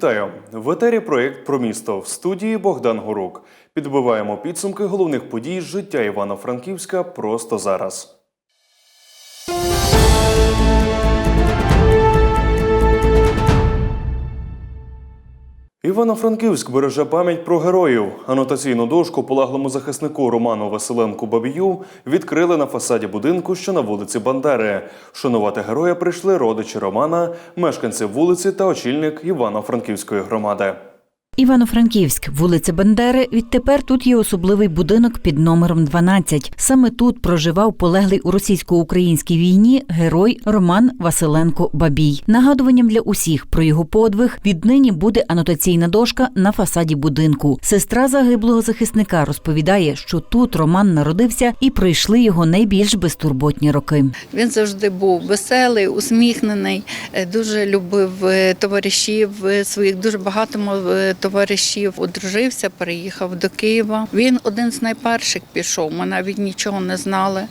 Вітаю в етері проєкт про місто в студії Богдан Горук. Підбиваємо підсумки головних подій життя Івано-Франківська просто зараз. Івано-Франківськ береже пам'ять про героїв. Анотаційну дошку полаглому захиснику Роману Василенку Бабію відкрили на фасаді будинку, що на вулиці Бандери. Шанувати героя прийшли родичі Романа, мешканці вулиці та очільник Івано-Франківської громади. Івано-Франківськ, вулиця Бендери. Відтепер тут є особливий будинок під номером 12. Саме тут проживав полеглий у російсько-українській війні герой Роман Василенко Бабій. Нагадуванням для усіх про його подвиг віднині буде анотаційна дошка на фасаді будинку. Сестра загиблого захисника розповідає, що тут Роман народився і пройшли його найбільш безтурботні роки. Він завжди був веселий, усміхнений, е, дуже любив е, товаришів е, своїх, дуже багато мав е, товаришів. Одружився, переїхав до Києва. Він один з найперших пішов. Ми навіть нічого не знали.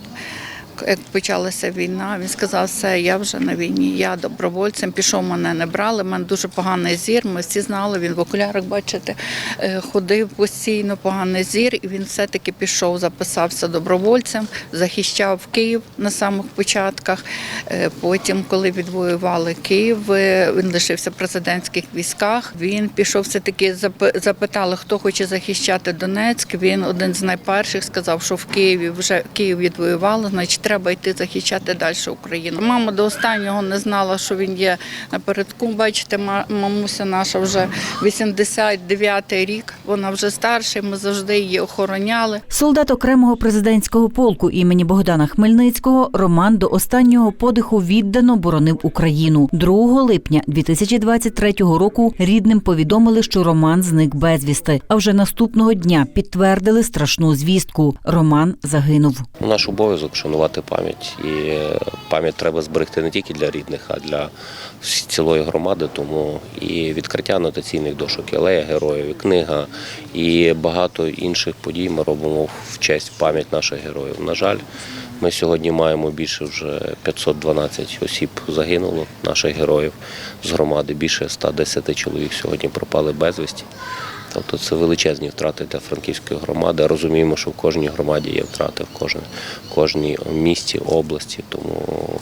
Як почалася війна, він сказав, все, я вже на війні, я добровольцем пішов, мене не брали, в мене дуже поганий зір. Ми всі знали, він в окулярах, бачите, е, ходив постійно, поганий зір, і він все-таки пішов, записався добровольцем, захищав Київ на самих початках. Е, Потім, коли відвоювали Київ, е, він лишився в президентських військах. Він пішов все-таки запитали, хто хоче захищати Донецьк. Він один з найперших сказав, що в Києві вже Київ відвоювали, значить треба йти захищати далі Україну. Мама до останнього не знала, що він є напередку. Бачите, ма- мамуся наша вже 89-й рік. Вона вже старша. Ми завжди її охороняли. Солдат окремого президентського полку імені Богдана Хмельницького Роман до останнього подиху віддано боронив Україну. 2 липня 2023 року рідним повідомили, що Роман зник безвісти. А вже наступного дня підтвердили страшну звістку. Роман загинув. Наш обов'язок шанувати пам'ять. І пам'ять треба зберегти не тільки для рідних, а для цілої громади. Тому і відкриття анотаційних дошок, і алея героїв, і книга, і багато інших подій ми робимо в честь пам'ять наших героїв. На жаль, ми сьогодні маємо більше вже 512 осіб загинуло, наших героїв з громади. Більше 110 чоловік сьогодні пропали безвісті. Тобто це величезні втрати для франківської громади. Розуміємо, що в кожній громаді є втрати, в кожній, в кожній місті, області. Тому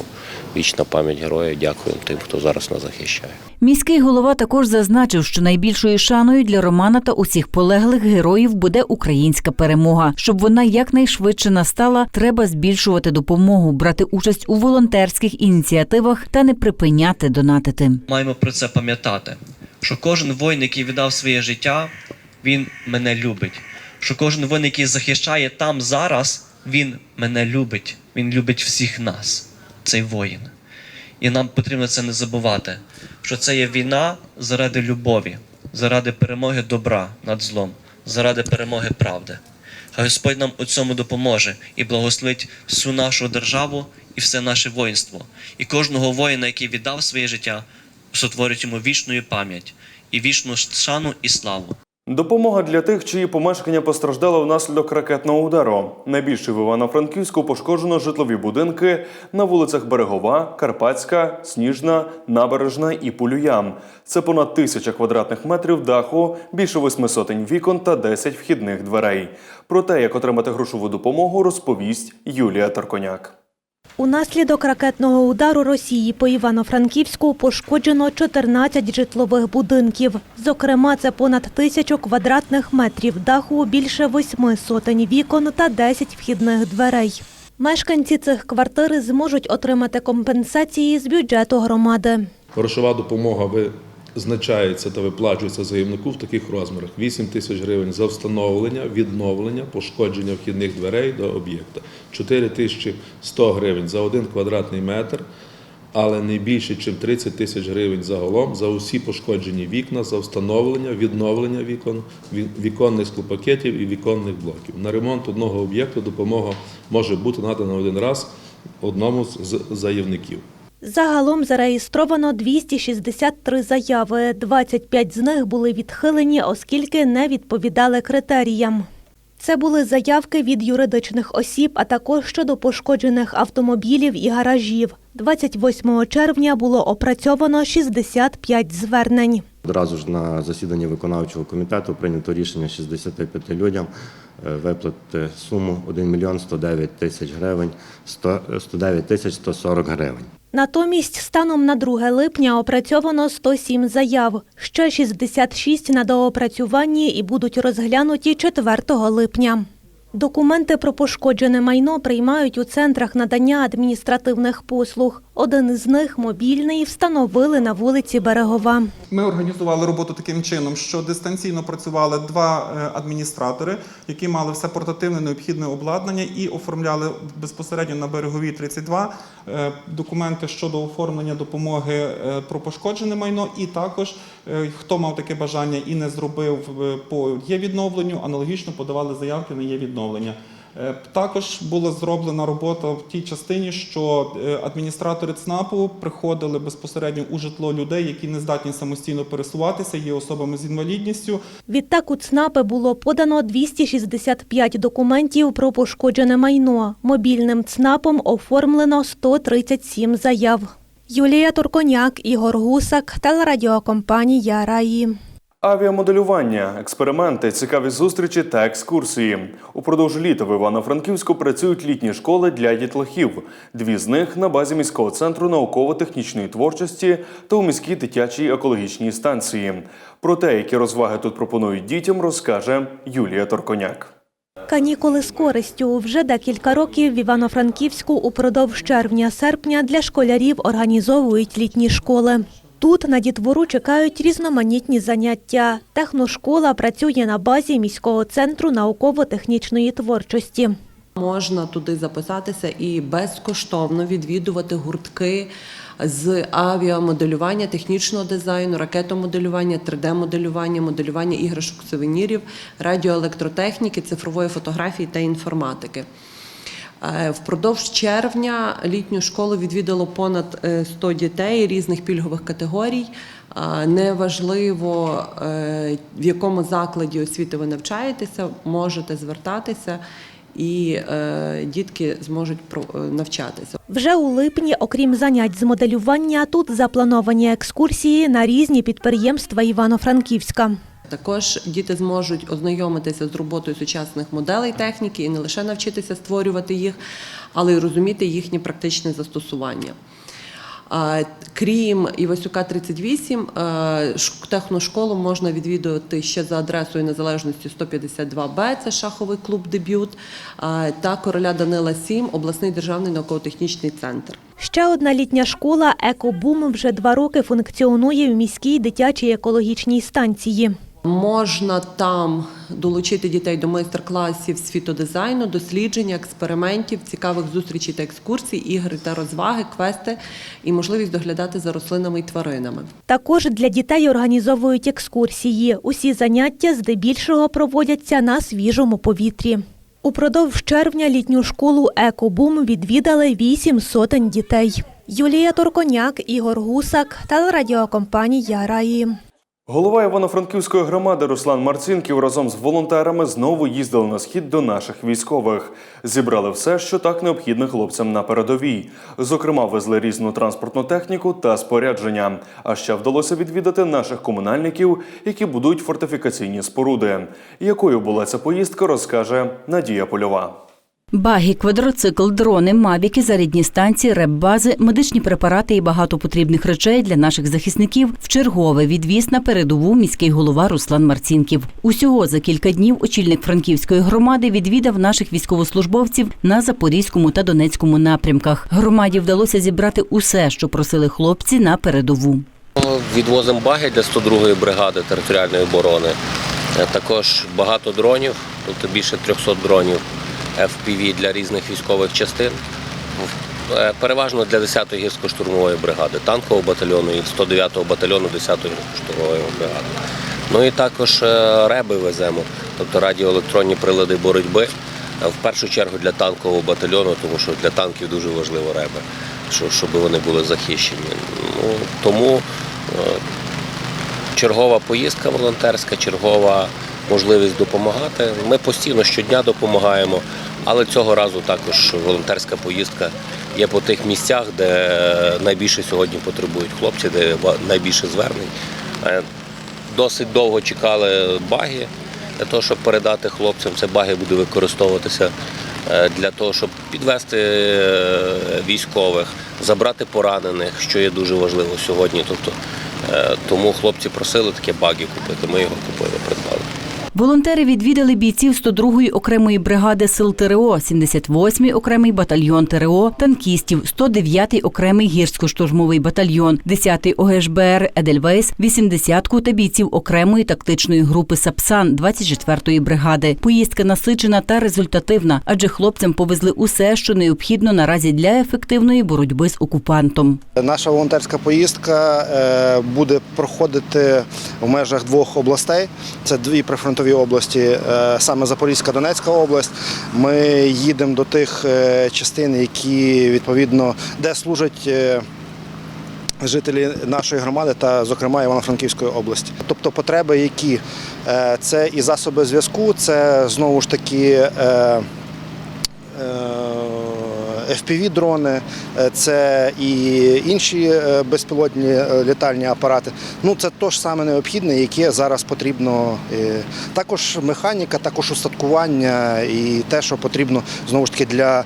вічна пам'ять героїв. Дякуємо тим, хто зараз нас захищає. Міський голова також зазначив, що найбільшою шаною для Романа та усіх полеглих героїв буде українська перемога. Щоб вона якнайшвидше настала, треба збільшувати допомогу, брати участь у волонтерських ініціативах та не припиняти донатити. маємо про це пам'ятати, що кожен воїн, який віддав своє життя, він мене любить. Що кожен воїн, який захищає там зараз, він мене любить. Він любить всіх нас, цей воїн. І нам потрібно це не забувати, що це є війна заради любові, заради перемоги добра над злом, заради перемоги правди. Хай Господь нам у цьому допоможе і благословить всю нашу державу і все наше воїнство. І кожного воїна, який віддав своє життя, сотворить йому вічну пам'ять і вічну шану і славу. Допомога для тих, чиї помешкання постраждало внаслідок ракетного удару. Найбільше в Івано-Франківську пошкоджено житлові будинки на вулицях Берегова, Карпатська, Сніжна, Набережна і Полюям. Це понад тисяча квадратних метрів даху, більше восьми сотень вікон та 10 вхідних дверей. Про те, як отримати грошову допомогу, розповість Юлія Торконяк. Унаслідок ракетного удару Росії по Івано-Франківську пошкоджено 14 житлових будинків. Зокрема, це понад тисячу квадратних метрів даху, більше восьми сотень вікон та 10 вхідних дверей. Мешканці цих квартир зможуть отримати компенсації з бюджету громади. Грошова допомога визначається та виплачується заявнику в таких розмірах: 8 тисяч гривень за встановлення, відновлення, пошкодження вхідних дверей до об'єкта, 4 тисячі 100 гривень за один квадратний метр, але не більше, ніж 30 тисяч гривень загалом за усі пошкоджені вікна, за встановлення, відновлення вікон, віконних склопакетів і віконних блоків. На ремонт одного об'єкту допомога може бути надана один раз одному з заявників. Загалом зареєстровано 263 заяви. 25 з них були відхилені, оскільки не відповідали критеріям. Це були заявки від юридичних осіб, а також щодо пошкоджених автомобілів і гаражів. 28 червня було опрацьовано 65 звернень. Одразу ж на засіданні виконавчого комітету прийнято рішення 65 людям е, виплатити суму 1 мільйон 109 тисяч гривень, 109 тисяч 140 гривень. Натомість станом на 2 липня опрацьовано 107 заяв. Ще 66 на доопрацюванні і будуть розглянуті 4 липня. Документи про пошкоджене майно приймають у центрах надання адміністративних послуг. Один із них мобільний встановили на вулиці Берегова. Ми організували роботу таким чином, що дистанційно працювали два е, адміністратори, які мали все портативне необхідне обладнання і оформляли безпосередньо на береговій 32 е, документи щодо оформлення допомоги е, про пошкоджене майно. І також хто мав таке бажання і не зробив по є відновленню, аналогічно подавали заявки на є відновлення. Е, Також була зроблена робота в тій частині, що е, адміністратори ЦНАПу приходили безпосередньо у житло людей, які не здатні самостійно пересуватися, є особами з інвалідністю. Відтак у ЦНАПи було подано 265 документів про пошкоджене майно. Мобільним ЦНАПом оформлено 137 заяв. Юлія Турконяк, Ігор Гусак, телерадіокомпанія Раї. Авіамоделювання, експерименти, цікаві зустрічі та екскурсії. Упродовж літа в Івано-Франківську працюють літні школи для дітлахів. Дві з них на базі міського центру науково-технічної творчості та у міській дитячій екологічній станції. Про те, які розваги тут пропонують дітям, розкаже Юлія Торконяк. Канікули з користю. Вже декілька років в Івано-Франківську упродовж червня-серпня для школярів організовують літні школи. Тут на дітвору чекають різноманітні заняття. Техношкола працює на базі міського центру науково-технічної творчості. Можна туди записатися і безкоштовно відвідувати гуртки з авіамоделювання, технічного дизайну, ракетомоделювання, 3D-моделювання, моделювання іграшок сувенірів, радіоелектротехніки, цифрової фотографії та інформатики. Е, Впродовж червня літню школу відвідало понад е, 100 дітей різних пільгових категорій. Е, Неважливо, е, в якому закладі освіти ви навчаєтеся, можете звертатися, і е, дітки зможуть е, навчатися. Вже у липні, окрім занять з моделювання, тут заплановані екскурсії на різні підприємства Івано-Франківська. Також діти зможуть ознайомитися з роботою сучасних моделей техніки і не лише навчитися створювати їх, але й розуміти їхнє практичне застосування. Крім Івасюка 38, е, техношколу можна відвідувати ще за адресою Незалежності 152Б, це шаховий клуб Дебют, та короля Данила 7, обласний державний науково-технічний центр. Ще одна літня школа «Екобум» вже два роки функціонує в міській дитячій екологічній станції. Можна там долучити дітей до майстер-класів з фітодизайну, дослідження, експериментів, цікавих зустрічей та екскурсій, ігри та розваги, квести і можливість доглядати за рослинами і тваринами. Також для дітей організовують екскурсії. Усі заняття здебільшого проводяться на свіжому повітрі. Упродовж червня літню школу «Екобум» відвідали вісім сотень дітей. Юлія Торконяк, Ігор Гусак, телерадіокомпанія Раї. Голова Івано-Франківської громади Руслан Марцінків разом з волонтерами знову їздили на схід до наших військових. Зібрали все, що так необхідне хлопцям на передовій. Зокрема, везли різну транспортну техніку та спорядження. А ще вдалося відвідати наших комунальників, які будують фортифікаційні споруди. Якою була ця поїздка, розкаже Надія Польова. Баги, квадроцикл, дрони, мавіки, зарядні станції, реп-бази, медичні препарати і багато потрібних речей для наших захисників в чергове відвіз на передову міський голова Руслан Марцінків. Усього за кілька днів очільник Франківської громади відвідав наших військовослужбовців на Запорізькому та Донецькому напрямках. Громаді вдалося зібрати усе, що просили хлопці на передову. Відвозимо баги для 102-ї бригади територіальної оборони. Е, Також багато дронів, тобто більше 300 дронів FPV для різних військових частин. Е, Переважно для 10-ї гірсько-штурмової бригади, танкового батальйону і 109-го батальйону 10-ї гірсько-штурмової бригади. Ну і також е, реби веземо, тобто радіоелектронні прилади боротьби. Е, В першу чергу для танкового батальйону, тому що для танків дуже важливо реби, щоб вони були захищені. Ну, тому чергова поїздка волонтерська, чергова можливість допомагати. Ми постійно щодня допомагаємо, але цього разу також волонтерська поїздка є по тих місцях, де найбільше сьогодні потребують хлопці, де найбільше звернень. Е, Досить довго чекали баги для того, щоб передати хлопцям. Це баги буде використовуватися е, для того, щоб підвести е, військових, забрати поранених, що є дуже важливо сьогодні. Тобто, тому хлопці просили таке баги купити. Ми його купили, придбали. Волонтери відвідали бійців 102-ї окремої бригади сил ТРО, 78-й окремий батальйон ТРО, танкістів, 109-й окремий гірсько-штурмовий батальйон, 10-й ОГШБР Едельвейс, 80-ку та бійців окремої тактичної групи Сапсан 24-ї бригади. Поїздка насичена та результативна, адже хлопцям повезли усе, що необхідно наразі для ефективної боротьби з окупантом. Наша волонтерська поїздка е, буде проходити в межах двох областей. Це дві прифронтові області, е, саме Запорізька Донецька область. Ми їдемо до тих е, частин, які відповідно де служать. е, Жителі нашої громади та, зокрема, Івано-Франківської області, тобто потреби, які це і засоби зв'язку, це знову ж таки е, е, FPV-дрони, е, це і інші е, безпілотні е, літальні апарати. Ну це то ж саме необхідне, яке зараз потрібно. Також механіка, також устаткування і те, що потрібно знову ж таки для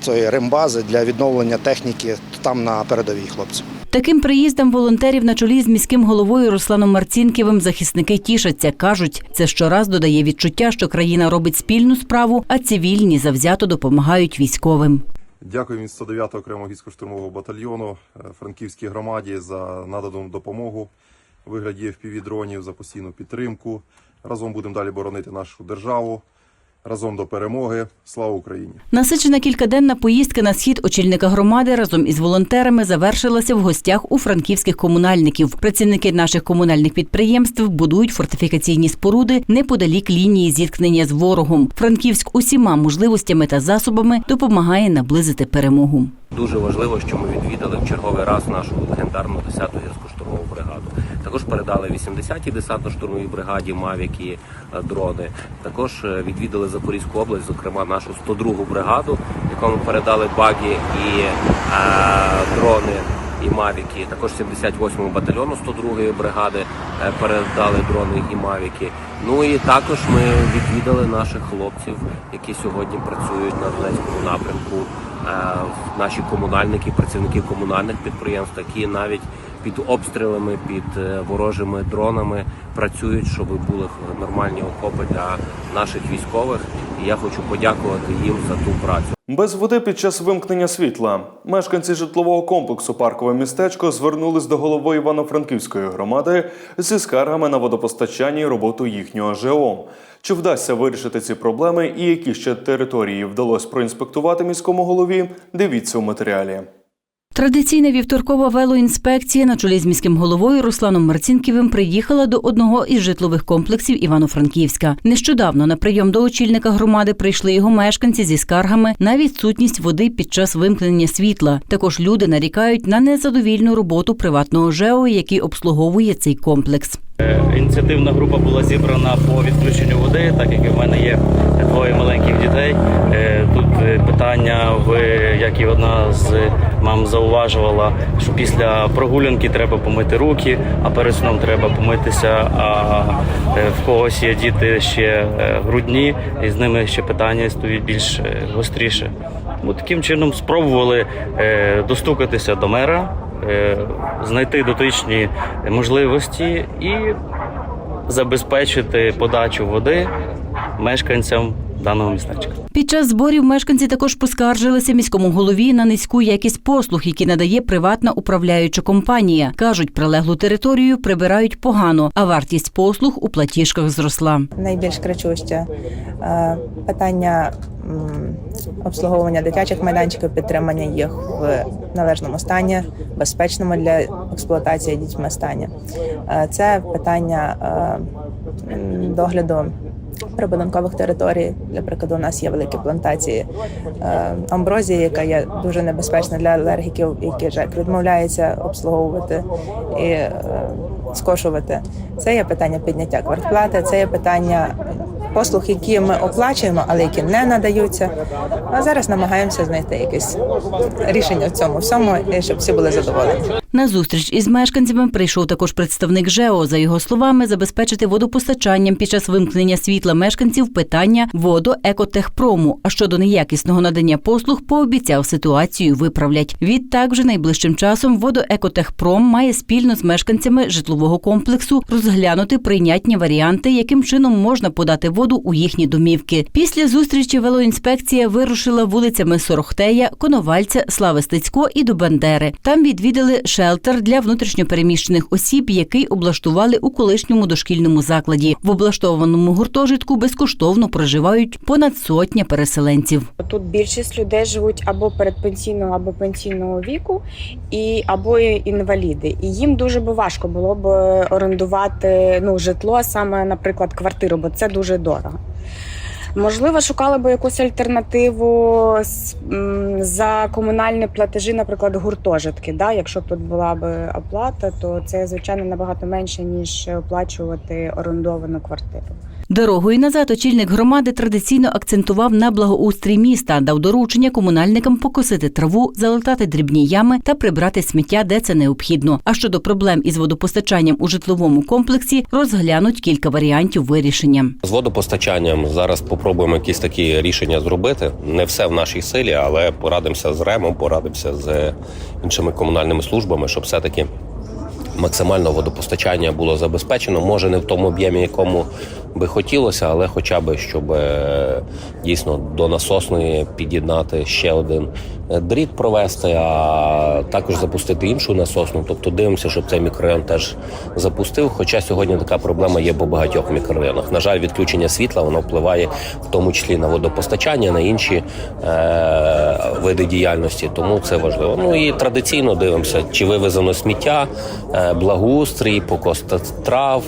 цієї рембази, для відновлення техніки там на передовій хлопці. Таким приїздом волонтерів на чолі з міським головою Русланом Марцінківим захисники тішаться. кажуть, це щораз додає відчуття, що країна робить спільну справу, а цивільні завзято допомагають військовим. Дякую від 109 окремого гірсько-штурмового батальйону е, Франківській громаді за надану допомогу вигляді FPV-дронів, за постійну підтримку. Разом будемо далі боронити нашу державу. Разом до перемоги. Слава Україні! Насичена кількаденна поїздка на схід очільника громади разом із волонтерами завершилася в гостях у франківських комунальників. Працівники наших комунальних підприємств будують фортифікаційні споруди неподалік лінії зіткнення з ворогом. Франківськ усіма можливостями та засобами допомагає наблизити перемогу. Дуже важливо, що ми відвідали в черговий раз нашу легендарну 10-ту гірсько-штурмову бригаду. Також передали 80-й десантно-штурмовій бригаді мавіки е, дрони. Також е, відвідали Запорізьку область, зокрема нашу 102-гу бригаду, якому передали баги і е, дрони. І мавіки, також 78-му батальйону 102-ї бригади е, передали дрони і мавіки. Ну і також ми відвідали наших хлопців, які сьогодні працюють на Донецькому напрямку наші комунальники, працівники комунальних підприємств, які навіть під обстрілами, під е, ворожими дронами працюють, щоб були нормальні окопи для наших військових. І я хочу подякувати їм за ту працю. Без води під час вимкнення світла мешканці житлового комплексу Паркове містечко звернулись до голови Івано-Франківської громади зі скаргами на водопостачання і роботу їхнього ЖО. Чи вдасться вирішити ці проблеми і які ще території вдалося проінспектувати міському голові? Дивіться у матеріалі. Традиційна вівторкова велоінспекція на чолі з міським головою Русланом Марцінківим приїхала до одного із житлових комплексів Івано-Франківська. Нещодавно на прийом до очільника громади прийшли його мешканці зі скаргами на відсутність води під час вимкнення світла. Також люди нарікають на незадовільну роботу приватного ЖЕО, який обслуговує цей комплекс. Ініціативна група була зібрана по відключенню води, так як в мене є двоє маленьких дітей. Е, Тут е, питання, в як і одна з мам зауважувала, що після прогулянки треба помити руки, а перед сном треба помитися. А е, в когось є діти ще е, грудні, і з ними ще питання стоїть більш е, гостріше. От таким чином спробували достукатися до мера, знайти дотичні можливості і забезпечити подачу води мешканцям даного містечка. Під час зборів мешканці також поскаржилися міському голові на низьку якість послуг, які надає приватна управляюча компанія. кажуть, прилеглу територію прибирають погано, а вартість послуг у платіжках зросла. найбільш кричуще питання обслуговування дитячих майданчиків, підтримання їх в належному стані, безпечному для експлуатації дітьми стані. Е, Це питання е, догляду прибудинкових територій. Для прикладу, у нас є великі плантації е, амброзії, яка є дуже небезпечна для алергіків, які ЖЕК відмовляється обслуговувати і е, скошувати. Це є питання підняття квартплати, це є питання послуг, які ми оплачуємо, але які не надаються. А зараз намагаємося знайти якесь рішення в цьому всьому, і щоб всі були задоволені. На зустріч із мешканцями прийшов також представник ЖЕО. За його словами, забезпечити водопостачанням під час вимкнення світла мешканців питання водоекотехпрому. А щодо неякісного надання послуг, пообіцяв ситуацію виправлять. Відтак, вже найближчим часом водоекотехпром має спільно з мешканцями житлового комплексу розглянути прийнятні варіанти, яким чином можна подати воду у їхні домівки. Після зустрічі велоінспекція вирушила вулицями Сорохтея, Коновальця, Слави Стецько і до Бандери. Там відвідали шелтер для внутрішньопереміщених осіб, який облаштували у колишньому дошкільному закладі. В облаштованому гуртожитку безкоштовно проживають понад сотня переселенців. Тут більшість людей живуть або передпенсійного, або пенсійного віку, і або інваліди. І їм дуже би важко було б орендувати ну житло, саме, наприклад, квартиру, бо це дуже дорого. Можливо, шукали би якусь альтернативу за комунальні платежі, наприклад, гуртожитки. Да? Якщо б тут була б оплата, то це звичайно набагато менше ніж оплачувати орендовану квартиру. Дорогою назад очільник громади традиційно акцентував на благоустрій міста, дав доручення комунальникам покосити траву, залатати дрібні ями та прибрати сміття, де це необхідно. А щодо проблем із водопостачанням у житловому комплексі, розглянуть кілька варіантів вирішення. З водопостачанням зараз попробуємо якісь такі рішення зробити. Не все в нашій силі, але порадимося з ремом, порадимося з іншими комунальними службами, щоб все-таки максимально водопостачання було забезпечено. Може, не в тому об'ємі, якому би хотілося, але хоча б щоб е, дійсно до насосної під'єднати ще один дріт провести, а також запустити іншу насосну. Тобто дивимося, щоб цей мікрорайон теж запустив. Хоча сьогодні така проблема є по багатьох мікрорайонах. На жаль, відключення світла воно впливає в тому числі на водопостачання, на інші е, види діяльності. Тому це важливо. Ну і традиційно дивимося, чи вивезено сміття, е, благоустрій, покос трав.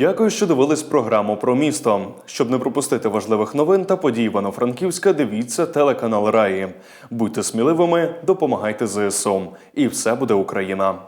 Дякую, що дивились програму про місто. Щоб не пропустити важливих новин та подій Івано-Франківська, дивіться телеканал Раї. Будьте сміливими, допомагайте ЗСУ. І все буде Україна.